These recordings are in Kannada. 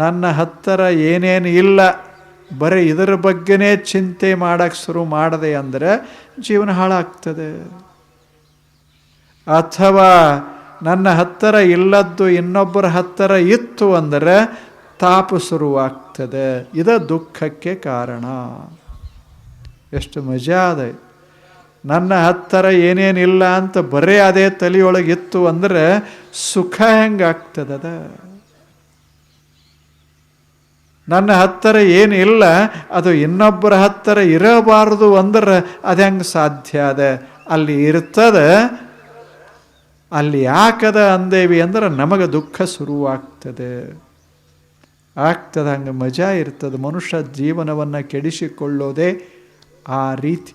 ನನ್ನ ಹತ್ತಿರ ಏನೇನು ಇಲ್ಲ, ಬರೀ ಇದರ ಬಗ್ಗೆನೇ ಚಿಂತೆ ಮಾಡೋಕ್ಕೆ ಶುರು ಮಾಡದೆ ಅಂದರೆ ಜೀವನ ಹಾಳಾಗ್ತದೆ. ಅಥವಾ ನನ್ನ ಹತ್ತಿರ ಇಲ್ಲದ್ದು ಇನ್ನೊಬ್ಬರ ಹತ್ತಿರ ಇತ್ತು ಅಂದರೆ ತಾಪ ಶುರುವಾಗ್ತದೆ. ಇದ ದುಃಖಕ್ಕೆ ಕಾರಣ. ಎಷ್ಟು ಮಜಾ ಅದ. ನನ್ನ ಹತ್ತಿರ ಏನೇನಿಲ್ಲ ಅಂತ ಬರೇ ಅದೇ ತಲೆಯೊಳಗೆ ಇತ್ತು ಅಂದರೆ ಸುಖ ಹೆಂಗಾಗ್ತದದ ನನ್ನ ಹತ್ತಿರ ಏನಿಲ್ಲ ಅದು ಇನ್ನೊಬ್ಬರ ಹತ್ತಿರ ಇರಬಾರದು ಅಂದ್ರೆ ಅದು ಹೆಂಗೆ ಸಾಧ್ಯ ಅದ? ಅಲ್ಲಿ ಇರ್ತದೆ, ಅಲ್ಲಿ ಯಾಕದ ಅಂದೇವಿ ಅಂದ್ರೆ ನಮಗೆ ದುಃಖ ಶುರುವಾಗ್ತದೆ. ಆಗ್ತದೆ ಹಂಗೆ ಮಜಾ ಇರ್ತದೆ, ಮನುಷ್ಯ ಜೀವನವನ್ನು ಕೆಡಿಸಿಕೊಳ್ಳೋದೇ ಆ ರೀತಿ.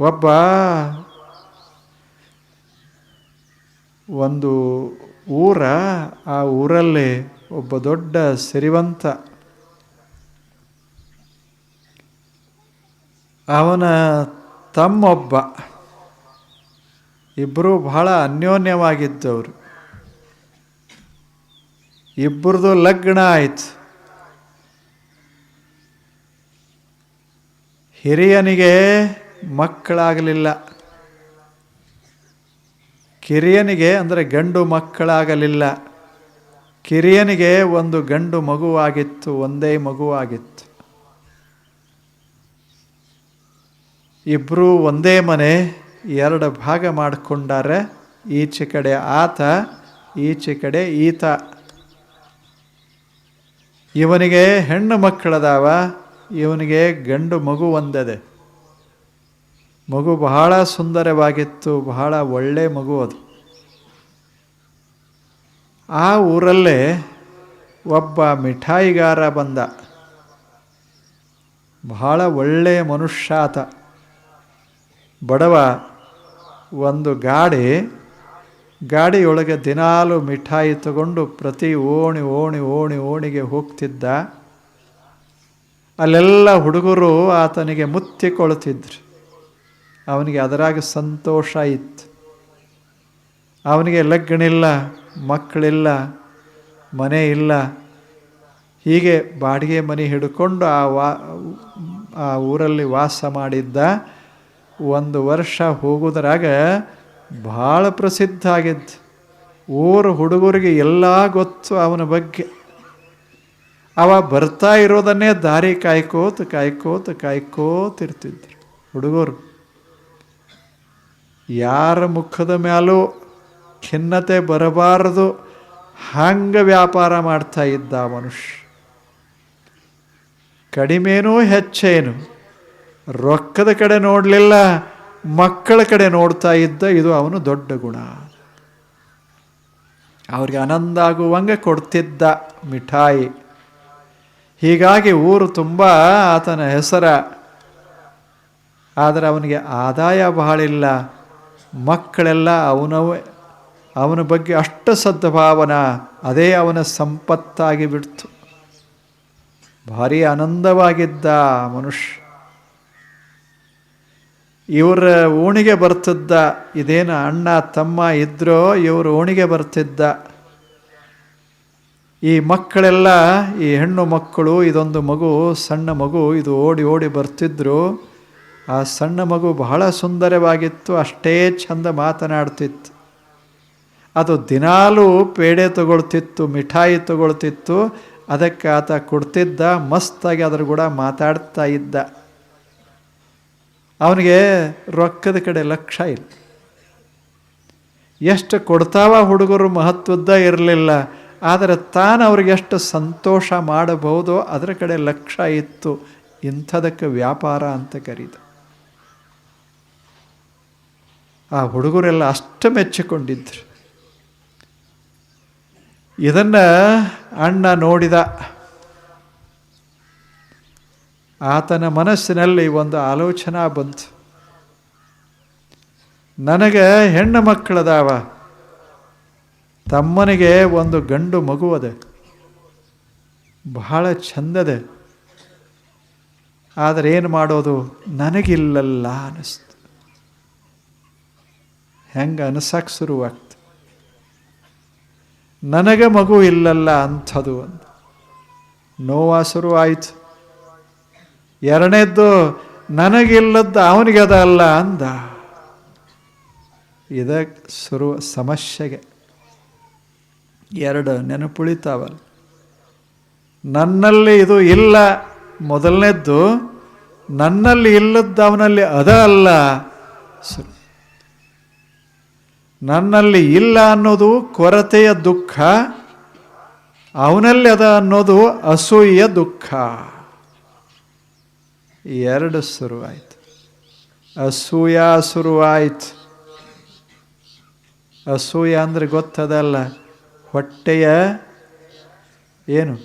ಒಬ್ಬ ಒಂದು ಊರ, ಆ ಊರಲ್ಲಿ ಒಬ್ಬ ದೊಡ್ಡ ಸಿರಿವಂತ ಅವನ ತಮ್ಮೊಬ್ಬ ಇಬ್ಬರು ಬಹಳ ಅನ್ಯೋನ್ಯವಾಗಿದ್ದವರು. ಇಬ್ಬರದು ಲಗ್ನ ಆಯಿತು. ಹಿರಿಯನಿಗೆ ಮಕ್ಕಳಾಗಲಿಲ್ಲ. ಕಿರಿಯನಿಗೆ ಅಂದರೆ ಗಂಡು ಮಕ್ಕಳಾಗಲಿಲ್ಲ. ಕಿರಿಯನಿಗೆ ಒಂದು ಗಂಡು ಮಗುವಾಗಿತ್ತು, ಒಂದೇ ಮಗುವಾಗಿತ್ತು. ಇಬ್ಬರೂ ಒಂದೇ ಮನೆ, ಎರಡು ಭಾಗ ಮಾಡಿಕೊಂಡಾರೆ. ಈಚೆ ಕಡೆ ಆತ, ಈಚೆ ಕಡೆ ಈತ. ಇವನಿಗೆ ಹೆಣ್ಣು ಮಕ್ಕಳದಾವ, ಇವನಿಗೆ ಗಂಡು ಮಗು ಒಂದದೆ. ಮಗು ಬಹಳ ಸುಂದರವಾಗಿತ್ತು, ಬಹಳ ಒಳ್ಳೆ ಮಗು ಅದು. ಆ ಊರಲ್ಲೇ ಒಬ್ಬ ಮಿಠಾಯಿಗಾರ ಬಂದ. ಬಹಳ ಒಳ್ಳೆಯ ಮನುಷ್ಯಾತ ಬಡವ, ಒಂದು ಗಾಡಿ, ಗಾಡಿಯೊಳಗೆ ದಿನಾಲು ಮಿಠಾಯಿ ತಗೊಂಡು ಪ್ರತಿ ಓಣಿ ಓಣಿ ಓಣಿ ಓಣಿಗೆ ಹೋಗ್ತಿದ್ದ. ಅಲ್ಲೆಲ್ಲ ಹುಡುಗರು ಆತನಿಗೆ ಮುತ್ತಿಕೊಳ್ತಿದ್ರು ಅವನಿಗೆ ಅದರಾಗ ಸಂತೋಷ ಇತ್ತು. ಅವನಿಗೆ ಲಗ್ನಿಲ್ಲ ಮಕ್ಕಳಿಲ್ಲ, ಮನೆ ಇಲ್ಲ. ಹೀಗೆ ಬಾಡಿಗೆ ಮನೆ ಹಿಡ್ಕೊಂಡು ಆ ವಾ, ಆ ಊರಲ್ಲಿ ವಾಸ ಮಾಡಿದ್ದ ಒಂದು ವರ್ಷ ಹೋಗೋದ್ರಾಗ ಭಾಳ ಪ್ರಸಿದ್ಧ ಆಗಿದ್ದು. ಊರ ಹುಡುಗರಿಗೆ ಎಲ್ಲ ಗೊತ್ತು ಅವನ ಬಗ್ಗೆ. ಅವ ಬರ್ತಾ ಇರೋದನ್ನೇ ದಾರಿ ಕಾಯ್ಕೋತ ಕಾಯ್ಕೋತ ಕಾಯ್ಕೋತಿರ್ತಿದ್ರು ಹುಡುಗರು. ಯಾರ ಮುಖದ ಮ್ಯಾಲೂ ಖಿನ್ನತೆ ಬರಬಾರದು. ಹಂಗೆ ವ್ಯಾಪಾರ ಮಾಡ್ತಾ ಇದ್ದ ಮನುಷ್ಯ. ಕಡಿಮೇನು ಹೆಚ್ಚೇನು. ರೊಕ್ಕದ ಕಡೆ ನೋಡಲಿಲ್ಲ, ಮಕ್ಕಳ ಕಡೆ ನೋಡ್ತಾ ಇದ್ದ, ಇದು ಅವನು ದೊಡ್ಡ ಗುಣ. ಅವ್ರಿಗೆ ಆನಂದ ಆಗುವಂಗೆ ಕೊಡ್ತಿದ್ದ ಮಿಠಾಯಿ. ಹೀಗಾಗಿ ಊರು ತುಂಬ ಆತನ ಹೆಸರ. ಆದರೆ ಅವನಿಗೆ ಆದಾಯ ಬಹಳಿಲ್ಲ. ಮಕ್ಕಳೆಲ್ಲ ಅವನವೇ. ಅವನ ಬಗ್ಗೆ ಅಷ್ಟ ಸದ್ಭಾವನ, ಅದೇ ಅವನ ಸಂಪತ್ತಾಗಿ ಬಿಡ್ತು. ಭಾರಿ ಆನಂದವಾಗಿದ್ದ ಮನುಷ್ಯ. ಇವರ ಓಣಿಗೆ ಬರ್ತಿದ್ದ, ಇದೇನು ಅಣ್ಣ ತಮ್ಮ ಇದ್ರೋ ಇವರು ಓಣಿಗೆ ಬರ್ತಿದ್ದ. ಈ ಮಕ್ಕಳೆಲ್ಲ, ಈ ಹೆಣ್ಣು ಮಕ್ಕಳು, ಇದೊಂದು ಮಗು, ಸಣ್ಣ ಮಗು, ಇದು ಓಡಿ ಓಡಿ ಬರ್ತಿದ್ರು. ಆ ಸಣ್ಣ ಮಗು ಬಹಳ ಸುಂದರವಾಗಿತ್ತು, ಅಷ್ಟೇ ಚಂದ ಮಾತನಾಡ್ತಿತ್ತು. ಅದು ದಿನಾಲೂ ಪೇಡೆ ತಗೊಳ್ತಿತ್ತು, ಮಿಠಾಯಿ ತಗೊಳ್ತಿತ್ತು, ಅದಕ್ಕೆ ಆತ ಕೊಡ್ತಿದ್ದ, ಮಸ್ತಾಗಿ ಅದ್ರ ಕೂಡ ಮಾತಾಡ್ತಾ ಇದ್ದ. ಅವನಿಗೆ ರೊಕ್ಕದ ಕಡೆ ಲಕ್ಷ ಇಲ್ಲ. ಎಷ್ಟು ಕೊಡ್ತಾವ ಹುಡುಗರು ಮಹತ್ವದ್ದ ಇರಲಿಲ್ಲ, ಆದರೆ ತಾನು ಅವ್ರಿಗೆ ಎಷ್ಟು ಸಂತೋಷ ಮಾಡಬಹುದು ಅದರ ಕಡೆ ಲಕ್ಷ ಇತ್ತು. ಇಂಥದಕ್ಕೆ ವ್ಯಾಪಾರ ಅಂತ ಕರೀತ ಆ ಹುಡುಗರೆಲ್ಲ ಅಷ್ಟು ಮೆಚ್ಚಿಕೊಂಡಿದ್ರು. ಇದನ್ನು ಅಣ್ಣ ನೋಡಿದ. ಆತನ ಮನಸ್ಸಿನಲ್ಲಿ ಒಂದು ಆಲೋಚನಾ ಬಂತು. ನನಗೆ ಹೆಣ್ಣು ಮಕ್ಕಳದಾವ. ತಮ್ಮನಿಗೆ ಒಂದು ಗಂಡು ಮಗು ಅದ ಬಹಳ ಚಂದದೆ. ಆದರೆ ಏನು ಮಾಡೋದು? ನನಗಿಲ್ಲಲ್ಲ ಅನ್ನಿಸ್ತು. ಹೆಂಗೆ ಅನಿಸಕ್ಕೆ ಶುರುವಾಗ್ತು ನನಗೆ ಮಗು ಇಲ್ಲಲ್ಲ ಅಂಥದು ಅಂತ ನೋವ ಆಯಿತು. ಎರಡನೇದ್ದು, ನನಗಿಲ್ಲದ್ದು ಅವನಿಗೆ ಅದ ಅಲ್ಲ ಅಂದ. ಇದ ಶುರು ಸಮಸ್ಯೆಗೆ. ಎರಡು, ನೆನಪುಳಿತಾವಲ್ಲ. ನನ್ನಲ್ಲಿ ಇದು ಇಲ್ಲ. ಮೊದಲನೇದ್ದು, ನನ್ನಲ್ಲಿ ಇಲ್ಲದ್ದು ಅವನಲ್ಲಿ ಅದ ಅಲ್ಲ. ಶುರು ನನ್ನಲ್ಲಿ ಇಲ್ಲ ಅನ್ನೋದು ಕೊರತೆಯ ದುಃಖ, ಅವನಲ್ಲಿ ಅದ ಅನ್ನೋದು ಅಸೂಯೆಯ ದುಃಖ. ಎರಡು ಶುರುವಾಯಿತು. ಅಸೂಯ ಶುರುವಾಯಿತು. ಅಸೂಯ ಅಂದರೆ ಗೊತ್ತದಲ್ಲ, ಹೊಟ್ಟೆಯ ಏನು?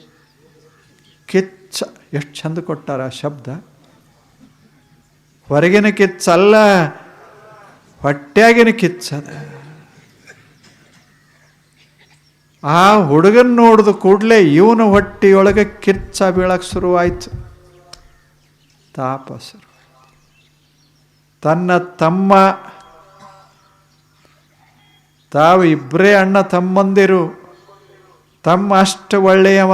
ಕಿಚ್ಚ, ಎಷ್ಟು ಚಂದ ಕೊಟ್ಟಾರ ಶಬ್ದ? ಹೊರಗಿನ ಕಿಚ್ಚಲ್ಲ, ಹೊಟ್ಟೆಯಾಗಿನ ಕಿಚ್ಚದ. ಆ ಹುಡುಗನ್ ನೋಡಿದ ಕೂಡಲೇ ಇವನ ಹೊಟ್ಟೆಯೊಳಗೆ ಕಿರ್ಚ ಬೀಳಕ್ಕೆ ಶುರುವಾಯಿತು. ತಾಪ ಶುರು. ತನ್ನ ತಮ್ಮ, ತಾವು ಇಬ್ಬರೇ ಅಣ್ಣ ತಮ್ಮಂದಿರು, ತಮ್ಮ ಅಷ್ಟು ಒಳ್ಳೆಯವ,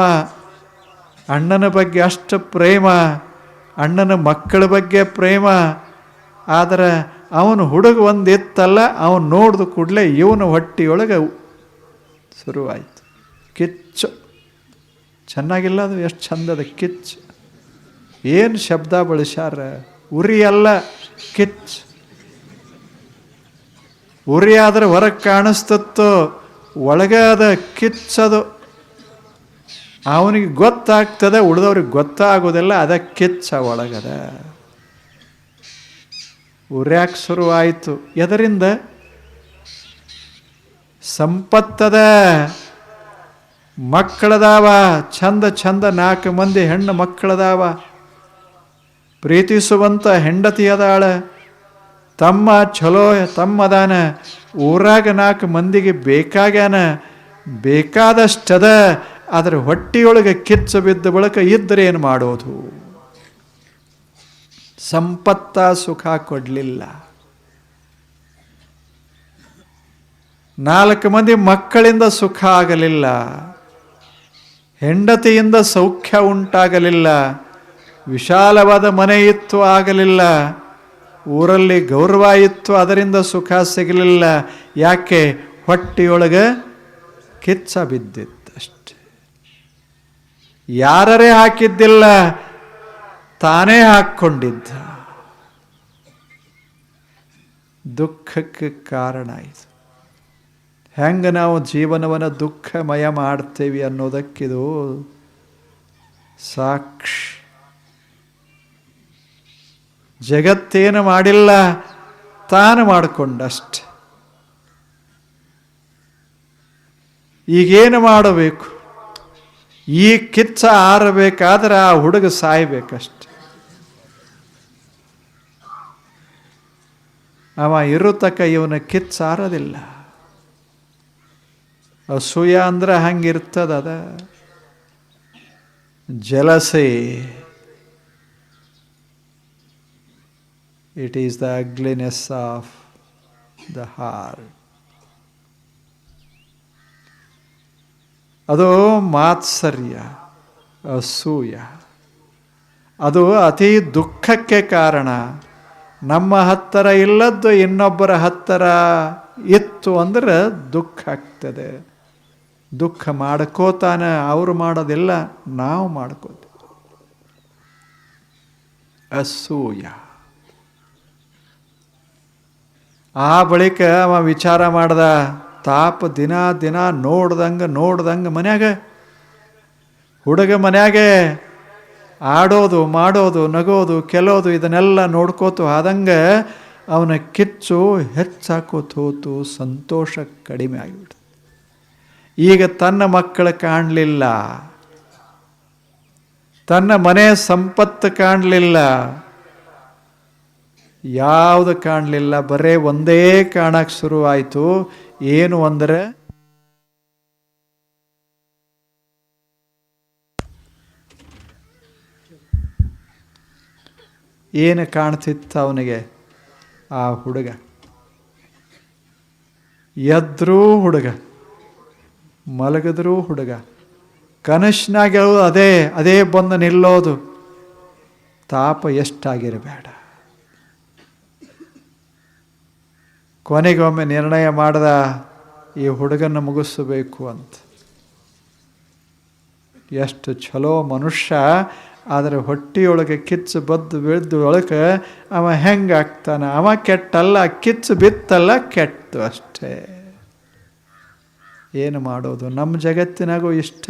ಅಣ್ಣನ ಬಗ್ಗೆ ಅಷ್ಟು ಪ್ರೇಮ, ಅಣ್ಣನ ಮಕ್ಕಳ ಬಗ್ಗೆ ಪ್ರೇಮ, ಆದರೆ ಅವನು ಹುಡುಗ ಒಂದು ಇತ್ತಲ್ಲ ಅವನು ನೋಡಿದ ಕೂಡಲೇ ಇವನ ಹೊಟ್ಟೆಯೊಳಗೆ ಶುರುವಾಯಿತು. ಕಿಚ್ಚು. ಚೆನ್ನಾಗಿಲ್ಲ ಅದು ಎಷ್ಟು ಚಂದದ ಕಿಚ್ಚು. ಏನು ಶಬ್ದ ಬಳಸ್ಯಾರ? ಉರಿ ಅಲ್ಲ ಕಿಚ್ ಉರಿ ಆದ್ರೆ ಹೊರಗೆ ಕಾಣಿಸ್ತತ್ತೋ, ಒಳಗೆ ಅದ ಅವನಿಗೆ ಗೊತ್ತಾಗ್ತದೆ, ಉಳಿದವ್ರಿಗೆ ಗೊತ್ತಾಗೋದಿಲ್ಲ, ಅದ ಕಿಚ್ಚ ಒಳಗದ. ಉರ್ಯಾಕೆ ಶುರುವಾಯಿತು. ಎದರಿಂದ? ಸಂಪತ್ತದ. ಮಕ್ಕಳದಾವ ಚಂದ ಚಂದ ನಾಲ್ಕು ಮಂದಿ ಹೆಣ್ಣು ಮಕ್ಕಳದಾವ. ಪ್ರೀತಿಸುವಂಥ ಹೆಂಡತಿ ಅದಾಳ ತಮ್ಮ ಚಲೋ ತಮ್ಮದಾನ, ಊರಾಗ ನಾಲ್ಕು ಮಂದಿಗೆ ಬೇಕಾಗ್ಯಾನ, ಬೇಕಾದಷ್ಟದ, ಅದರ ಹೊಟ್ಟೆಯೊಳಗೆ ಕಿಚ್ಚ ಬಿದ್ದ ಬಳಿಕ ಇದ್ದರೆ ಏನು ಮಾಡೋದು? ಸಂಪತ್ತ ಸುಖ ಕೊಡಲಿಲ್ಲ. ನಾಲ್ಕು ಮಂದಿ ಮಕ್ಕಳಿಂದ ಸುಖ ಆಗಲಿಲ್ಲ. ಹೆಂಡತಿಯಿಂದ ಸೌಖ್ಯ ಉಂಟಾಗಲಿಲ್ಲ. ವಿಶಾಲವಾದ ಮನೆ ಇತ್ತು ಆಗಲಿಲ್ಲ. ಊರಲ್ಲಿ ಗೌರವ ಇತ್ತು, ಅದರಿಂದ ಸುಖ ಸಿಗಲಿಲ್ಲ. ಯಾಕೆ? ಹೊಟ್ಟೆಯೊಳಗೆ ಕಿಚ್ಚ ಬಿದ್ದಿತ್ತಷ್ಟೆ. ಯಾರರೇ ಹಾಕಿದ್ದಿಲ್ಲ, ತಾನೇ ಹಾಕ್ಕೊಂಡಿದ್ದ. ದುಃಖಕ್ಕೆ ಕಾರಣ ಇದು. ಹೆಂಗೆ ನಾವು ಜೀವನವನ್ನು ದುಃಖಮಯ ಮಾಡ್ತೇವೆ ಅನ್ನೋದಕ್ಕಿದು ಸಾಕ್ಷಿ. ಜಗತ್ತೇನು ಮಾಡಿಲ್ಲ, ತಾನು ಮಾಡಿಕೊಂಡಷ್ಟೆ. ಈಗೇನು ಮಾಡಬೇಕು? ಈ ಕಿಚ್ಚ ಆರಬೇಕಾದ್ರೆ ಆ ಹುಡುಗ ಸಾಯ್ಬೇಕಷ್ಟೆ. ಅವ ಇರುತಕ್ಕ ಇವನ ಕಿಚ್ಚ ಆರೋದಿಲ್ಲ. ಅಸೂಯ ಅಂದ್ರೆ ಹಂಗಿರ್ತದ ಅದ. Jealousy. It is the ugliness of the heart ಅದು ಮಾತ್ಸರ್ಯ, ಅಸೂಯ. ಅದು ಅತಿ ದುಃಖಕ್ಕೆ ಕಾರಣ. ನಮ್ಮ ಹತ್ತಿರ ಇಲ್ಲದ್ದು ಇನ್ನೊಬ್ಬರ ಹತ್ತಿರ ಇತ್ತು ಅಂದ್ರೆ ದುಃಖ ಆಗ್ತದೆ. ದುಃಖ ಮಾಡ್ಕೋತಾನೆ, ಅವರು ಮಾಡೋದೆಲ್ಲ ನಾವು ಮಾಡ್ಕೋತೀವಿ. ಅಸೂಯ. ಆ ಬಳಿಕ ಅವ ವಿಚಾರ ಮಾಡ್ದ, ತಾಪ ದಿನ ದಿನ ನೋಡ್ದಂಗೆ ನೋಡ್ದಂಗೆ ಮನ್ಯಾಗ, ಹುಡುಗ ಮನ್ಯಾಗೆ ಆಡೋದು, ಮಾಡೋದು, ನಗೋದು, ಕೆಲೋದು, ಇದನ್ನೆಲ್ಲ ನೋಡ್ಕೋತು ಆದಂಗೆ ಅವನ ಕಿಚ್ಚು ಹೆಚ್ಚಾಕೋತೋತು ಸಂತೋಷ ಕಡಿಮೆ ಆಗಿಬಿಡ್ತು. ಈಗ ತನ್ನ ಮಕ್ಕಳು ಕಾಣಲಿಲ್ಲ. ತನ್ನ ಮನೆ ಸಂಪತ್ತು ಕಾಣಲಿಲ್ಲ. ಯಾವುದು ಕಾಣಲಿಲ್ಲ, ಬರೇ ಒಂದೇ ಕಾಣಕ್ಕೆ ಶುರುವಾಯಿತು. ಏನು ಅಂದರೆ, ಏನು ಕಾಣ್ತಿತ್ತು ಅವನಿಗೆ? ಆ ಹುಡುಗ. ಎದ್ರೂ ಹುಡುಗ. ಮಲಗಿದ್ರೂ ಹುಡುಗ. ಕನಸಿನಾಗ ಅದೇ ಅದೇ ಬಂದು ನಿಲ್ಲೋದು. ತಾಪ ಎಷ್ಟಾಗಿರಬೇಡ. ಕೊನೆಗೊಮ್ಮೆ ನಿರ್ಣಯ ಮಾಡ್ದ ಈ ಹುಡುಗನ ಮುಗಿಸಬೇಕು ಅಂತ. ಎಷ್ಟು ಚಲೋ ಮನುಷ್ಯ, ಆದರೆ ಹೊಟ್ಟೆಯೊಳಗೆ ಕಿಚ್ಚು ಬದ್ದು ಬಿದ್ದು ಒಳಗೆ ಅವ ಹೆಂಗಾಗ್ತಾನೆ? ಅವ ಕೆಟ್ಟಲ್ಲ, ಕಿಚ್ಚು ಬಿತ್ತಲ್ಲ, ಕೆಟ್ಟು ಅಷ್ಟೇ. ಏನು ಮಾಡೋದು? ನಮ್ಮ ಜಗತ್ತಿನಾಗೂ ಇಷ್ಟ.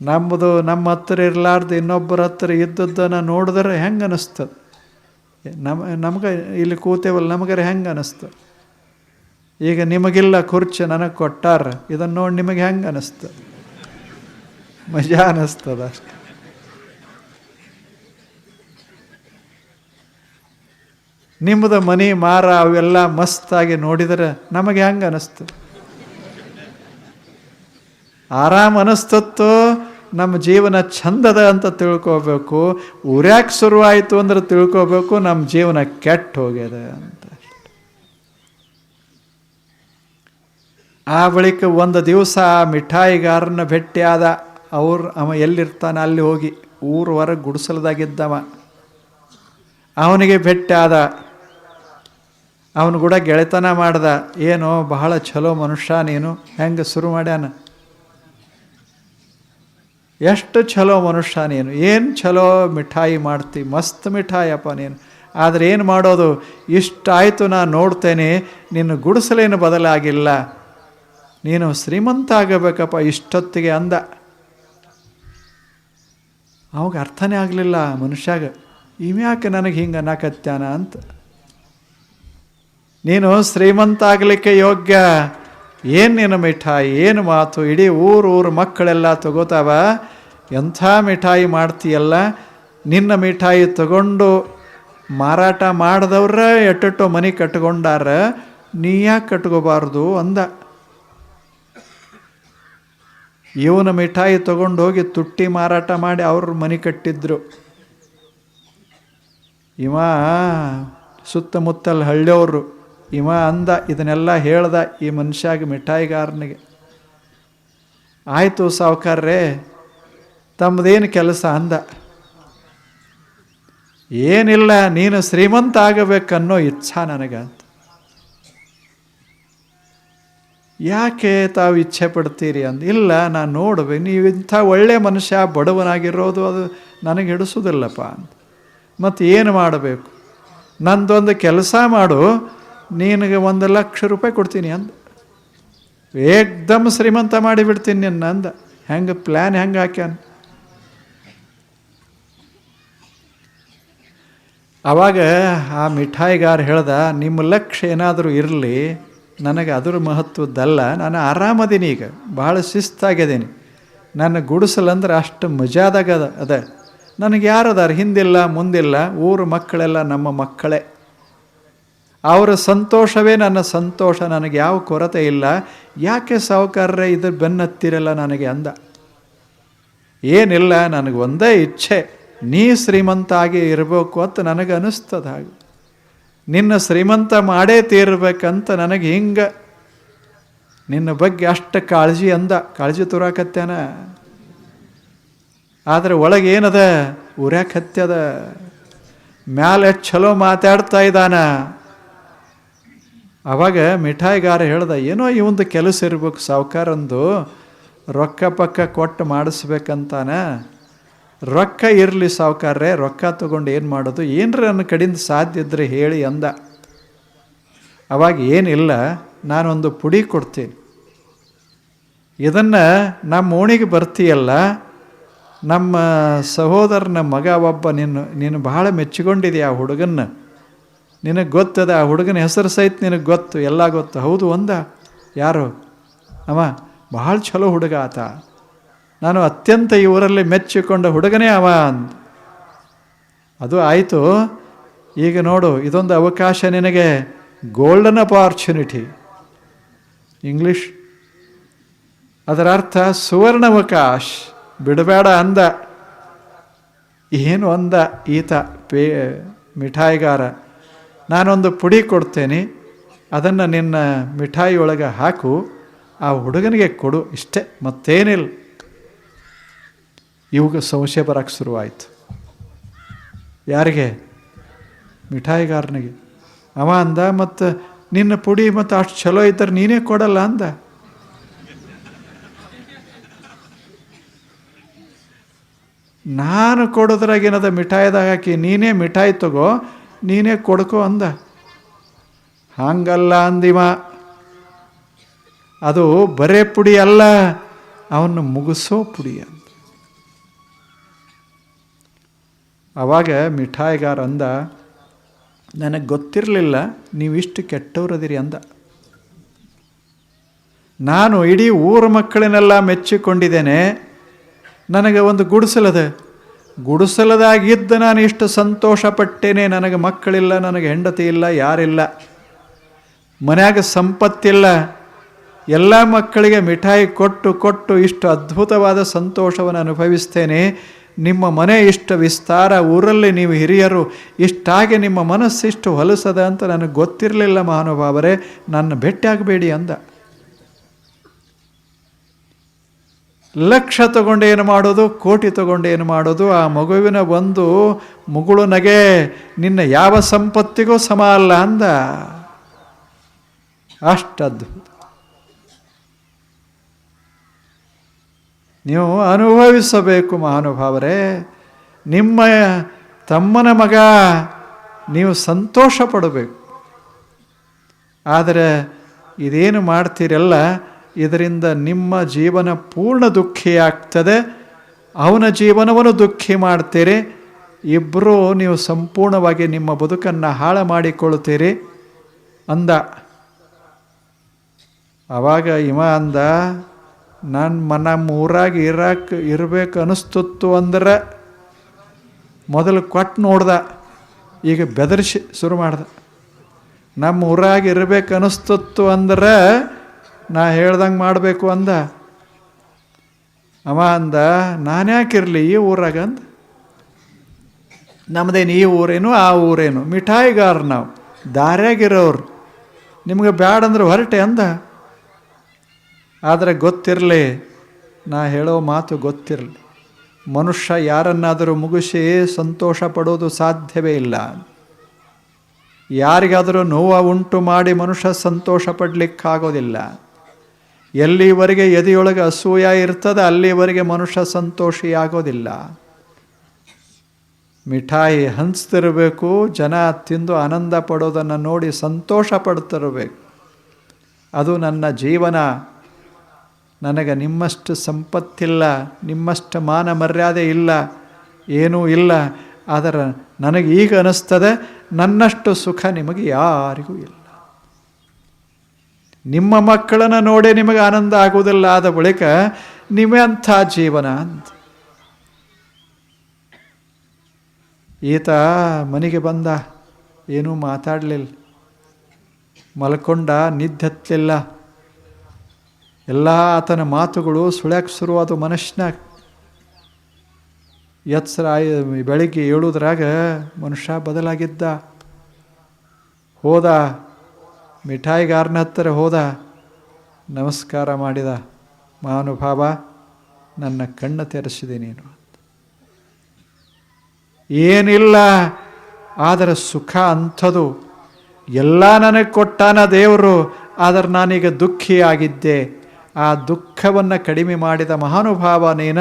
ನಮ್ಮದು ನಮ್ಮ ಹತ್ರ ಇರಲಾರ್ದು ಇನ್ನೊಬ್ಬರ ಹತ್ರ ಇದ್ದದ್ದನ್ನು ನೋಡಿದ್ರೆ ಹೆಂಗೆ ಅನ್ನಿಸ್ತದೆ ನಮ್ಮ ನಮ್ಗೆ ಇಲ್ಲಿ ಕೂತೇವಲ್ಲ, ನಮಗರೆ ಹೆಂಗೆ ಅನ್ನಿಸ್ತು ಈಗ ನಿಮಗಿಲ್ಲ ಕುರ್ಚಿ ನನಗೆ ಕೊಟ್ಟಾರ ಇದನ್ನು ನೋಡಿ ನಿಮಗೆ ಹೆಂಗೆ ಅನ್ನಿಸ್ತದೆ ಮಜಾ ಅನ್ನಿಸ್ತದ ನಿಮ್ಮದು ಮನೆ ಮಾರ ಅವೆಲ್ಲ ಮಸ್ತಾಗಿ ನೋಡಿದರೆ ನಮಗೆ ಹೆಂಗೆ ಅನ್ನಿಸ್ತು ಆರಾಮ್ ಅನಿಸ್ತತ್ತೋ, ನಮ್ಮ ಜೀವನ ಚಂದದ ಅಂತ ತಿಳ್ಕೋಬೇಕು ಉರ್ಯಾಕೆ ಶುರುವಾಯಿತು ಅಂದ್ರೆ ತಿಳ್ಕೋಬೇಕು, ನಮ್ಮ ಜೀವನ ಕೆಟ್ಟ ಹೋಗ್ಯದ ಅಂತ. ಆ ಬಳಿಕ ಒಂದು ದಿವಸ ಆ ಮಿಠಾಯಿಗಾರನ ಆದ ಅವ್ರು ಅವ ಎಲ್ಲಿರ್ತಾನೆ ಅಲ್ಲಿ ಹೋಗಿ ಊರು ಹೊರಗೆ ಗುಡಿಸಲ್ದಾಗಿದ್ದವ. ಅವನಿಗೆ ಭೇಟಿಯಾದ. ಅವನು ಕೂಡ ಗೆಳೆತನ ಮಾಡ್ದ, ಏನೋ ಬಹಳ ಚಲೋ ಮನುಷ್ಯ ನೀನು, ಹೆಂಗೆ ಶುರು ಮಾಡ್ಯಾನ? ಎಷ್ಟು ಛಲೋ ಮನುಷ್ಯ ನೀನು. ಏನು ಛಲೋ ಮಿಠಾಯಿ ಮಾಡ್ತಿ, ಮಸ್ತ್ ಮಿಠಾಯಪ್ಪ ನೀನು. ಆದರೆ ಏನು ಮಾಡೋದು? ಇಷ್ಟಾಯಿತು ನಾನು ನೋಡ್ತೇನೆ, ನಿನ್ನ ಗುಡಿಸಲೇನು ಬದಲಾಗಿಲ್ಲ. ನೀನು ಶ್ರೀಮಂತ ಆಗಬೇಕಪ್ಪ, ಇಷ್ಟೊತ್ತಿಗೆ ಅಂದ. ಅವಾಗ ಅರ್ಥನೇ ಆಗಲಿಲ್ಲ ಮನುಷ್ಯಾಗ. ಇವ್ಯಾಕೆ ನನಗೆ ಹಿಂಗೆ ಅನ್ನಕತ್ಯಾನ ಅಂತ. ನೀನು ಶ್ರೀಮಂತ ಆಗಲಿಕ್ಕೆ ಯೋಗ್ಯ. ಏನು ನಿನ್ನ ಮಿಠಾಯಿ, ಏನು ಮಾತು? ಇಡೀ ಊರು ಊರು ಮಕ್ಕಳೆಲ್ಲ ತಗೋತಾವ, ಎಂಥ ಮಿಠಾಯಿ ಮಾಡ್ತೀಯಲ್ಲ? ನಿನ್ನ ಮಿಠಾಯಿ ತಗೊಂಡು ಮಾರಾಟ ಮಾಡಿದವ್ರ ಎಟ್ಟೆಟ್ಟೋ ಮನೆ ಕಟ್ಕೊಂಡಾರ, ನೀ ಯಾಕೆ ಕಟ್ಕೋಬಾರ್ದು ಅಂದ. ಇವನ ಮಿಠಾಯಿ ತಗೊಂಡು ಹೋಗಿ ತುಟ್ಟಿ ಮಾರಾಟ ಮಾಡಿ ಅವ್ರ ಮನೆ ಕಟ್ಟಿದ್ರು. ಇವ ಸುತ್ತಮುತ್ತಲ ಹಳ್ಳಿಯವರು. ಇವ ಅಂದ, ಇದನ್ನೆಲ್ಲ ಹೇಳ್ದ ಈ ಮನುಷ್ಯಾಗ ಮಿಠಾಯಿಗಾರನಿಗೆ. ಆಯಿತು ಸಾವುಕಾರ್ರೆ ತಮ್ಮದೇನು ಕೆಲಸ ಅಂದ. ಏನಿಲ್ಲ, ನೀನು ಶ್ರೀಮಂತ ಆಗಬೇಕನ್ನೋ ಇಚ್ಛಾ ನನಗೆ ಅಂತ. ಯಾಕೆ ತಾವು ಇಚ್ಛೆ ಪಡ್ತೀರಿ ಅಂದ. ಇಲ್ಲ, ನಾನು ನೋಡ್ಬೇಕು ನೀವು ಇಂಥ ಒಳ್ಳೆಯ ಮನುಷ್ಯ, ಬಡವನಾಗಿರೋದು, ಅದು ನನಗೆ ಹಿಡಿಸೋದಿಲ್ಲಪ್ಪ ಅಂತ. ಮತ್ತು ಏನು ಮಾಡಬೇಕು? ನಂದೊಂದು ಕೆಲಸ ಮಾಡು ನಿನಗೆ ಒಂದು ಲಕ್ಷ ರೂಪಾಯಿ ಕೊಡ್ತೀನಿ ಅಂದ. ಏಕ್ದಮ್ ಶ್ರೀಮಂತ ಮಾಡಿಬಿಡ್ತೀನಿ ನಿನ್ನ ಅಂದ. ಹೆಂಗೆ ಪ್ಲ್ಯಾನ್ ಹೆಂಗೆ ಹಾಕ್ಯಾನ? ಆವಾಗ ಆ ಮಿಠಾಯಿಗಾರ ಹೇಳ್ದ, ನಿಮ್ಮ ಲಕ್ಷ್ಯ ಏನಾದರೂ ಇರಲಿ, ನನಗೆ ಅದರ ಮಹತ್ವದ್ದಲ್ಲ. ನಾನು ಆರಾಮದೀನಿ ಈಗ, ಭಾಳ ಶಿಸ್ತಾಗಿದ್ದೀನಿ ನನ್ನ ಗುಡಿಸಲಂದ್ರೆ ಅಷ್ಟು ಮಜಾದಾಗದ ಅದ ನನಗೆ ಯಾರದಾರ ಹಿಂದಿಲ್ಲ, ಮುಂದಿಲ್ಲ, ಊರು ಮಕ್ಕಳೆಲ್ಲ ನಮ್ಮ ಮಕ್ಕಳೇ. ಅವರ ಸಂತೋಷವೇ ನನ್ನ ಸಂತೋಷ, ನನಗೆ ಯಾವ ಕೊರತೆ ಇಲ್ಲ. ಯಾಕೆ ಸಾಹುಕಾರರೇ ಇದ್ರ ಬೆನ್ನತ್ತಿರಲ್ಲ ನನಗೆ ಅಂದ. ಏನಿಲ್ಲ, ನನಗೆ ಒಂದೇ ಇಚ್ಛೆ. ನೀ ಶ್ರೀಮಂತ ಆಗಿ ಇರಬೇಕು ಅಂತ ನನಗೆ ಅನ್ನಿಸ್ತದ ಹಾಗೆ. ನಿನ್ನ ಶ್ರೀಮಂತ ಮಾಡೇ ತೀರ್ಬೇಕಂತ ನನಗೆ ಹಿಂಗೆ. ನಿನ್ನ ಬಗ್ಗೆ ಅಷ್ಟು ಕಾಳಜಿ ಅಂದ. ಕಾಳಜಿ ತುರಾಕತ್ತೇನ? ಆದರೆ ಒಳಗೆ ಏನದ? ಉರ್ಯಾಕತ್ಯದ ಮ್ಯಾಲೆ ಚಲೋ ಮಾತಾಡ್ತಾ ಇದ್ದಾನ. ಅವಾಗ ಮಿಠಾಯಿಗಾರ ಹೇಳ್ದ, ಏನೋ ಇವಂದು ಕೆಲಸ ಇರ್ಬೇಕು, ಸಾವುಕಾರಂದು ರೊಕ್ಕ ಪಕ್ಕ ಕೊಟ್ಟು ಮಾಡಿಸ್ಬೇಕಂತಾನೆ. ರೊಕ್ಕ ಇರಲಿ ಸಾವುಕಾರ್ರೆ, ರೊಕ್ಕ ತಗೊಂಡು ಏನು ಮಾಡೋದು? ಏನರ ನನ್ನ ಕಡಿಂದ ಸಾಧ್ಯ ಇದ್ರೆ ಹೇಳಿ ಅಂದ. ಅವಾಗ ಏನಿಲ್ಲ, ನಾನೊಂದು ಪುಡಿ ಕೊಡ್ತೀನಿ. ಇದನ್ನು ನಮ್ಮ ಓಣಿಗೆ ಬರ್ತೀಯಲ್ಲ, ನಮ್ಮ ಸಹೋದರನ ಮಗ ಒಬ್ಬ ನಿನ್ನ ನೀನು ಬಹಳ ಮೆಚ್ಚಿಕೊಂಡಿದೆಯಾ ಆ ಹುಡುಗನ್ನ? ನಿನಗೆ ಗೊತ್ತದ? ಆ ಹುಡುಗನ ಹೆಸರು ಸಹಿತ ನಿನಗೆ ಗೊತ್ತು, ಎಲ್ಲ ಗೊತ್ತು. ಹೌದು ಒಂದ. ಯಾರು? ಅವ ಭಾಳ ಚಲೋ ಹುಡುಗ ಆತ. ನಾನು ಅತ್ಯಂತ ಈ ಊರಲ್ಲಿ ಮೆಚ್ಚಿಕೊಂಡ ಹುಡುಗನೇ ಅವ ಅಂದ. ಅದು ಆಯಿತು. ಈಗ ನೋಡು, ಇದೊಂದು ಅವಕಾಶ ನಿನಗೆ. ಗೋಲ್ಡನ್ ಅಪಾರ್ಚುನಿಟಿ ಇಂಗ್ಲೀಷ್ ಅದರ ಅರ್ಥ ಸುವರ್ಣ ಅವಕಾಶ ಬಿಡಬೇಡ ಅಂದ. ಏನು ಅಂದ ಈತ? ಪೇ, ಮಿಠಾಯಿಗಾರ. ನಾನೊಂದು ಪುಡಿ ಕೊಡ್ತೇನೆ. ಅದನ್ನು ನಿನ್ನ ಮಿಠಾಯಿ ಒಳಗೆ ಹಾಕು. ಆ ಹುಡುಗನಿಗೆ ಕೊಡು. ಇಷ್ಟೇ. ಮತ್ತೇನಿಲ್ಲ. ಇವಾಗ ಸಂಶಯ ಬರೋಕ್ಕೆ ಶುರುವಾಯಿತು. ಯಾರಿಗೆ? ಮಿಠಾಯಿಗಾರನಿಗೆ. ಅವ ಅಂದ, ಮತ್ತು ನಿನ್ನ ಪುಡಿ ಮತ್ತು ಅಷ್ಟು ಚಲೋ ಇದ್ದರೆ ನೀನೇ ಕೊಡಲ್ಲ ಅಂದ. ನಾನು ಕೊಡೋದ್ರಾಗ ಏನದ ಮಿಠಾಯಿದಾಗ ಹಾಕಿ ನೀನೇ ಮಿಠಾಯಿ ತಗೋ. ನೀನೇ ಕೊಡ್ಕೋ ಅಂದ. ಹಂಗಲ್ಲ ಅಂದಿವ. ಅದು ಬರೇ ಪುಡಿ ಅಲ್ಲ, ಅವನು ಮುಗಿಸೋ ಪುಡಿ ಅಂತ ಅವಾಗ ಮಿಠಾಯಿಗಾರ ಅಂದ, ನನಗೆ ಗೊತ್ತಿರಲಿಲ್ಲ, ನೀವಿಷ್ಟು ಕೆಟ್ಟವರದಿರಿ ಅಂದ. ನಾನು ಇಡೀ ಊರ ಮಕ್ಕಳನ್ನೆಲ್ಲ ಮೆಚ್ಚಿಕೊಂಡಿದ್ದೇನೆ, ನನಗೆ ಒಂದು ಗುಡಿಸಲದ ಗುಡಿಸಲದಾಗಿದ್ದ ನಾನು ಇಷ್ಟು ಸಂತೋಷ ಪಟ್ಟೇನೆ ನನಗೆ ಮಕ್ಕಳಿಲ್ಲ, ನನಗೆ ಹೆಂಡತಿ ಇಲ್ಲ, ಯಾರಿಲ್ಲ. ಮನ್ಯಾಗ ಸಂಪತ್ತಿಲ್ಲ. ಎಲ್ಲ ಮಕ್ಕಳಿಗೆ ಮಿಠಾಯಿ ಕೊಟ್ಟು ಕೊಟ್ಟು ಇಷ್ಟು ಅದ್ಭುತವಾದ ಸಂತೋಷವನ್ನು ಅನುಭವಿಸ್ತೇನೆ. ನಿಮ್ಮ ಮನೆ ಇಷ್ಟು ವಿಸ್ತಾರ, ಊರಲ್ಲಿ ನೀವು ಹಿರಿಯರು, ಇಷ್ಟಾಗಿ ನಿಮ್ಮ ಮನಸ್ಸಿಷ್ಟು ಹೊಲಸದ ಅಂತ ನನಗೆ ಗೊತ್ತಿರಲಿಲ್ಲ ಮಹಾನುಭಾವರೇ. ನನ್ನ ಭೇಟಿಯಾಗಬೇಡಿ ಅಂದ. ಲಕ್ಷ ತಗೊಂಡು ಏನು ಮಾಡೋದು, ಕೋಟಿ ತಗೊಂಡು ಏನು ಮಾಡೋದು, ಆ ಮಗುವಿನ ಒಂದು ಮುಗುಳು ನಗೆ, ನಿನ್ನ ಯಾವ ಸಂಪತ್ತಿಗೂ ಸಮ ಅಲ್ಲ ಅಂದ. ಅಷ್ಟದ್ದು ನೀವು ಅನುಭವಿಸಬೇಕು ಮಹಾನುಭಾವರೇ. ನಿಮ್ಮ ತಮ್ಮನ ಮಗ, ನೀವು ಸಂತೋಷ ಪಡಬೇಕು. ಆದರೆ ಇದೇನು ಮಾಡ್ತೀರಲ್ಲ ಇದರಿಂದ ನಿಮ್ಮ ಜೀವನ ಪೂರ್ಣ ದುಃಖಿಯಾಗ್ತದೆ ಅವನ ಜೀವನವನ್ನು ದುಃಖಿ ಮಾಡ್ತೀರಿ. ಇಬ್ಬರೂ ನೀವು ಸಂಪೂರ್ಣವಾಗಿ ನಿಮ್ಮ ಬದುಕನ್ನು ಹಾಳು ಮಾಡಿಕೊಳ್ತೀರಿ ಅಂದ. ಆವಾಗ ಇವ ಅಂದ ನನ್ನ ಮನ ಮೂರಾಗಿ ಇರಕ್ಕೆ ಇರಬೇಕು ಅನಿಸ್ತಿತ್ತು ಅಂದ್ರೆ ಮೊದಲು ಕೊಟ್ಟು ನೋಡ್ದ. ಈಗ ಬೆದರಿಸಿ ಶುರು ಮಾಡ್ದೆ. ನಮ್ಮ ಊರಾಗಿ ಇರಬೇಕು ಅನಿಸ್ತಿತ್ತು ಅಂದ್ರೆ ನಾ ಹೇಳ್ದಂಗೆ ಮಾಡಬೇಕು ಅಂದ. ಅವ ಅಂದ ನಾನ್ಯಾಕಿರಲಿ ಈ ಊರಾಗ ಅಂದ. ನಮ್ಮದೇನು ಈ ಊರೇನು, ಆ ಊರೇನು. ಮಿಠಾಯಿಗಾರ ನಾವು, ದಾರ್ಯಾಗಿರೋರು. ನಿಮ್ಗೆ ಬ್ಯಾಡ ಅಂದ್ರೆ ಹೊರಟೆ ಅಂದ. ಆದರೆ ಗೊತ್ತಿರಲಿ, ನಾ ಹೇಳೋ ಮಾತು ಗೊತ್ತಿರಲಿ. ಮನುಷ್ಯ ಯಾರನ್ನಾದರೂ ಮುಗಿಸಿ ಸಂತೋಷ ಪಡೋದು ಸಾಧ್ಯವೇ ಇಲ್ಲ. ಯಾರಿಗಾದರೂ ನೋವು ಉಂಟು ಮಾಡಿ ಮನುಷ್ಯ ಸಂತೋಷ ಪಡಲಿಕ್ಕಾಗೋದಿಲ್ಲ. ಎಲ್ಲಿವರೆಗೆ ಎದೆಯೊಳಗೆ ಅಸೂಯ ಇರ್ತದೆ, ಅಲ್ಲಿವರೆಗೆ ಮನುಷ್ಯ ಸಂತೋಷಿಯಾಗೋದಿಲ್ಲ. ಮಿಠಾಯಿ ಹಂಚ್ತಿರಬೇಕು, ಜನ ತಿಂದು ಆನಂದ ಪಡೋದನ್ನು ನೋಡಿ ಸಂತೋಷ ಪಡ್ತಿರಬೇಕು. ಅದು ನನ್ನ ಜೀವನ. ನನಗೆ ನಿಮ್ಮಷ್ಟು ಸಂಪತ್ತಿಲ್ಲ, ನಿಮ್ಮಷ್ಟು ಮಾನ ಮರ್ಯಾದೆ ಇಲ್ಲ, ಏನೂ ಇಲ್ಲ. ಆದರೆ ನನಗೆ ಈಗ ಅನ್ನಿಸ್ತದೆ ನನ್ನಷ್ಟು ಸುಖ ನಿಮಗೆ ಯಾರಿಗೂ ಇಲ್ಲ. ನಿಮ್ಮ ಮಕ್ಕಳನ್ನು ನೋಡಿ ನಿಮಗೆ ಆನಂದ ಆಗುವುದಿಲ್ಲ ಆದ ಬಳಿಕ ನಿಮೆ ಅಂಥ ಜೀವನ ಅಂತ. ಈತ ಮನೆಗೆ ಬಂದ, ಏನೂ ಮಾತಾಡಲಿಲ್ಲ. ಮಲ್ಕೊಂಡ ನಿದ್ದೆ ಹತ್ತಲಿಲ್ಲ ಎಲ್ಲ ಆತನ ಮಾತುಗಳು ಸುಳ್ಯಾಕೆ ಶುರುವಾದ ಮನುಷ್ಯನಾಗ ಎತ್ಸರ ಬೆಳಿಗ್ಗೆ ಏಳುದ್ರಾಗ ಮನುಷ್ಯ ಬದಲಾಗಿದ್ದ. ಹೋದ ಮಿಠಾಯಿಗಾರನ ಹತ್ತಿರ ಹೋದ, ನಮಸ್ಕಾರ ಮಾಡಿದ, ಮಹಾನುಭಾವ, ನನ್ನ ಕಣ್ಣು ತೆರೆಸಿದೆ ನೀನು ಏನಿಲ್ಲ, ಆದರೆ ಸುಖ ಅಂಥದು. ಎಲ್ಲ ನನಗೆ ಕೊಟ್ಟಾನ ದೇವರು, ಆದರೆ ನಾನೀಗ ದುಃಖಿಯಾಗಿದ್ದೆ. ಆ ದುಃಖವನ್ನು ಕಡಿಮೆ ಮಾಡಿದ ಮಹಾನುಭಾವ, ನೀನ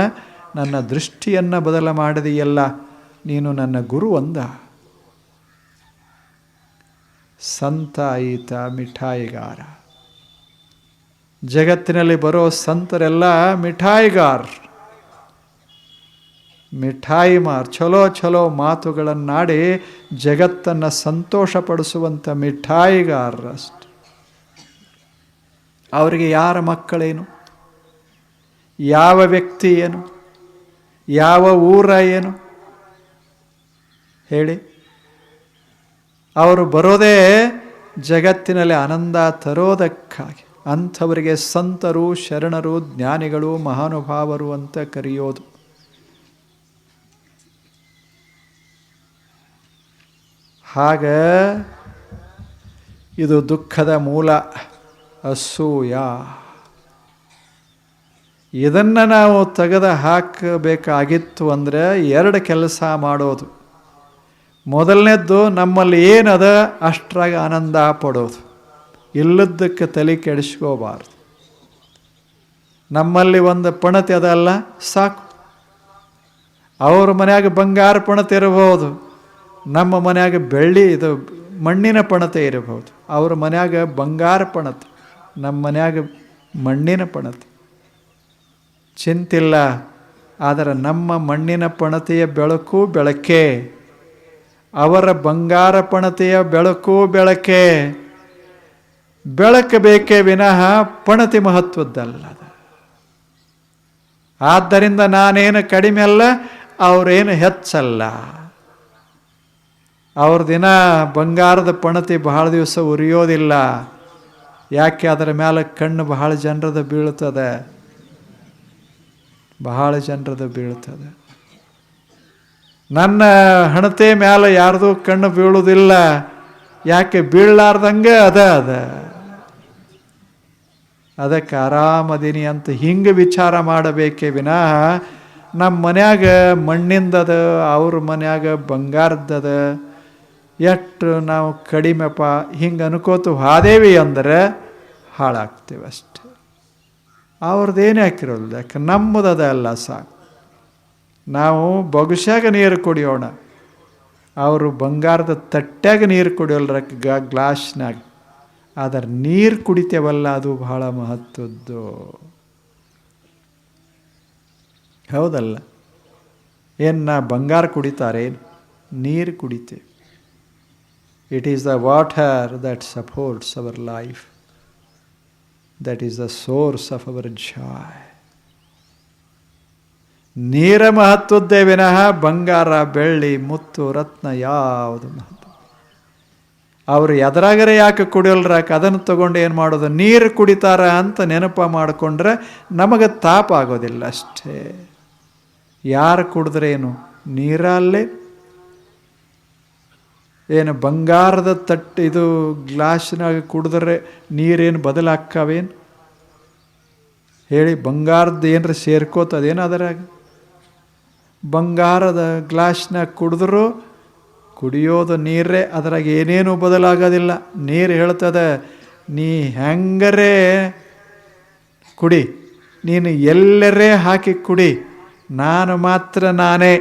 ನನ್ನ ದೃಷ್ಟಿಯನ್ನು ಬದಲ ಮಾಡಿದೆಯಲ್ಲ, ನೀನು ನನ್ನ ಗುರು ಅಂದ. ಸಂತ ಈತ ಮಿಠಾಯಿಗಾರ. ಜಗತ್ತಿನಲ್ಲಿ ಬರೋ ಸಂತರೆಲ್ಲ ಮಿಠಾಯಿಗಾರ್. ಮಿಠಾಯಿ ಮಾರ್ ಚಲೋ ಚಲೋ ಮಾತುಗಳನ್ನಾಡಿ ಜಗತ್ತನ್ನು ಸಂತೋಷಪಡಿಸುವಂಥ ಮಿಠಾಯಿಗಾರರಷ್ಟು ಅವರಿಗೆ ಯಾರ ಮಕ್ಕಳೇನು? ಯಾವ ವ್ಯಕ್ತಿ ಏನು? ಯಾವ ಊರ ಏನು? ಹೇಳಿ. ಅವರು ಬರೋದೇ ಜಗತ್ತಿನಲ್ಲಿ ಆನಂದ ತರೋದಕ್ಕಾಗಿ. ಅಂಥವರಿಗೆ ಸಂತರು, ಶರಣರು, ಜ್ಞಾನಿಗಳು, ಮಹಾನುಭಾವರು ಅಂತ ಕರೆಯೋದು. ಹಾಗ ಇದು ದುಃಖದ ಮೂಲ ಅಸೂಯ. ಇದನ್ನು ನಾವು ತೆಗೆದು ಹಾಕಬೇಕಾಗಿತ್ತು ಅಂದರೆ ಎರಡು ಕೆಲಸ ಮಾಡೋದು. ಮೊದಲನೇದ್ದು ನಮ್ಮಲ್ಲಿ ಏನದ? ಅಷ್ಟ್ರಾಗ ಆನಂದ ಪಡೋದು. ಇಲ್ಲದಕ್ಕೆ ತಲೆ ಕೆಡಿಸ್ಕೋಬಾರ್ದು. ನಮ್ಮಲ್ಲಿ ಒಂದು ಪಣತಿ ಅದಲ್ಲ, ಸಾಕು. ಅವ್ರ ಮನೆಯಾಗ ಬಂಗಾರ ಪಣತೆ ಇರಬಹುದು, ನಮ್ಮ ಮನೆಯಾಗ ಬೆಳ್ಳಿ ಇದು ಮಣ್ಣಿನ ಪಣತೆ ಇರಬಹುದು, ಅವ್ರ ಮನೆಯಾಗ ಬಂಗಾರ ಪಣತೆ, ನಮ್ಮ ಮನೆಯಾಗ ಮಣ್ಣಿನ ಪಣತೆ. ಚಿಂತಿಲ್ಲ, ಆದರೆ ನಮ್ಮ ಮಣ್ಣಿನ ಪಣತೆಯ ಬೆಳಕು ಬೆಳಕೆ. ಅವರ ಬಂಗಾರ ಪಣತೆಯ ಬೆಳಕು ಬೆಳಕೆ. ಬೆಳಕು ಬೇಕೇ ವಿನಃ ಪಣತಿ ಮಹತ್ವದ್ದಲ್ಲ. ಆದ್ದರಿಂದ ನಾನೇನು ಕಡಿಮೆ ಅಲ್ಲ, ಅವರೇನು ಹೆಚ್ಚಲ್ಲ. ಅವ್ರ ದಿನ ಬಂಗಾರದ ಪಣತಿ ಬಹಳ ದಿವಸ ಉರಿಯೋದಿಲ್ಲ. ಯಾಕೆ ಅದರ ಮೇಲೆ ಕಣ್ಣು ಬಹಳ ಜನರದ ಬೀಳ್ತದೆ ಬಹಳ ಜನರದ ಬೀಳ್ತದೆ ನನ್ನ ಹಣತೆ ಮ್ಯಾಲ ಯಾರ್ದು ಕಣ್ಣು ಬೀಳುವುದಿಲ್ಲ ಯಾಕೆ ಬೀಳಲಾರ್ದಂಗೆ ಅದ ಅದ. ಅದಕ್ಕೆ ಆರಾಮದೀನಿ ಅಂತ ಹಿಂಗೆ ವಿಚಾರ ಮಾಡಬೇಕೇ ವಿನಃ, ನಮ್ಮ ಮನ್ಯಾಗ ಮಣ್ಣಿಂದದ, ಅವ್ರ ಮನ್ಯಾಗ ಬಂಗಾರದ್ದದ, ಎಷ್ಟು ನಾವು ಕಡಿಮೆಪ್ಪ ಹಿಂಗೆ ಅನ್ಕೋತು ಹಾದೇವಿ ಅಂದರೆ ಹಾಳಾಗ್ತೀವಿ ಅಷ್ಟೆ ಅವ್ರದ್ದೇನೇ ಹಾಕಿರೋಲ್ಲ ಯಾಕೆ ನಮ್ಮದದ ಅಲ್ಲ ಸಾಕು. ನಾವು ಬಗುಶಾಗ ನೀರು ಕುಡಿಯೋಣ. ಅವರು ಬಂಗಾರದ ತಟ್ಟ್ಯಾಗ ನೀರು ಕುಡಿಯೋಲ್ರ ಗ, ಗ್ಲಾಸ್ನಾಗ. ಆದರೆ ನೀರು ಕುಡಿತೇವಲ್ಲ ಅದು ಬಹಳ ಮಹತ್ವದ್ದು. ಹೌದಲ್ಲ? ಏನು ನಾ ಬಂಗಾರ ಕುಡಿತಾರೆ? ನೀರು ಕುಡಿತೇವೆ it is the water that supports our life that is the source of our joy ನೀರ ಮಹತ್ವದ್ದೇ ವಿನಃ ಬಂಗಾರ, ಬೆಳ್ಳಿ, ಮುತ್ತು, ರತ್ನ ಯಾವುದು ಮಹತ್ವ? ಅವರು ಎದರಾಗರೆ ಯಾಕೆ ಕುಡಿಯಲ್ರಾಕ ಅದನ್ನು ತಗೊಂಡು ಏನು ಮಾಡೋದು? ನೀರು ಕುಡಿತಾರ ಅಂತ ನೆನಪ ಮಾಡಿಕೊಂಡ್ರೆ ನಮಗೆ ತಾಪ ಆಗೋದಿಲ್ಲ ಅಷ್ಟೇ. ಯಾರು ಕುಡಿದ್ರೇನು ನೀರಲ್ಲೇ ಏನು ಬಂಗಾರದ ತಟ್ಟು ಇದು ಗ್ಲಾಸ್ನಾಗ ಕುಡಿದ್ರೆ ನೀರೇನು ಬದಲಾಕ್ಕವೇನು ಹೇಳಿ ಬಂಗಾರದ ಏನರ ಸೇರ್ಕೋತದೇನು ಅದರಾಗ? ಬಂಗಾರದ ಗ್ಲಾಸ್ನ ಕುಡಿದ್ರೂ, ಕುಡಿಯೋದು ನೀರೇ, ಅದ್ರಾಗ ಏನೇನೂ ಬದಲಾಗೋದಿಲ್ಲ. ನೀರು ಹೇಳ್ತದೆ, ನೀ ಹೆಂಗರೇ ಕುಡಿ, ನೀನು ಎಲ್ಲರೇ ಹಾಕಿ ಕುಡಿ, ನಾನು ಮಾತ್ರ ನಾನೇ,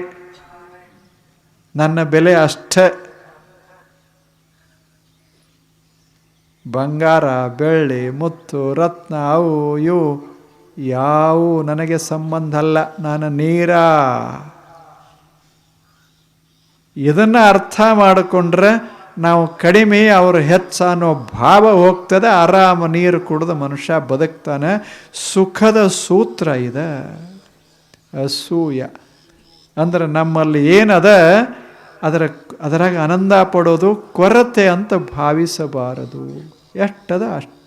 ನನ್ನ ಬೆಲೆ ಅಷ್ಟೇ. ಬಂಗಾರ, ಬೆಳ್ಳಿ, ಮುತ್ತು, ರತ್ನ, ಅವು, ಇವು ಯಾವು ನನಗೆ ಸಂಬಂಧ ಅಲ್ಲ. ನಾನು ನೀರ. ಇದನ್ನು ಅರ್ಥ ಮಾಡಿಕೊಂಡ್ರೆ ನಾವು ಕಡಿಮೆ ಅವರು ಹೆಚ್ಚ ಅನ್ನೋ ಭಾವ ಹೋಗ್ತದೆ. ಆರಾಮ ನೀರು ಕುಡಿದು ಮನುಷ್ಯ ಬದುಕ್ತಾನೆ. ಸುಖದ ಸೂತ್ರ ಇದೆ. ಅಸೂಯ. ಅಂದ್ರೆ ನಮ್ಮಲ್ಲಿ ಏನದ? ಅದರ, ಅದರಾಗ ಆನಂದ ಪಡೋದು ಕೊರತೆ ಅಂತ ಭಾವಿಸಬಾರದು. ಎಷ್ಟದ ಅಷ್ಟು.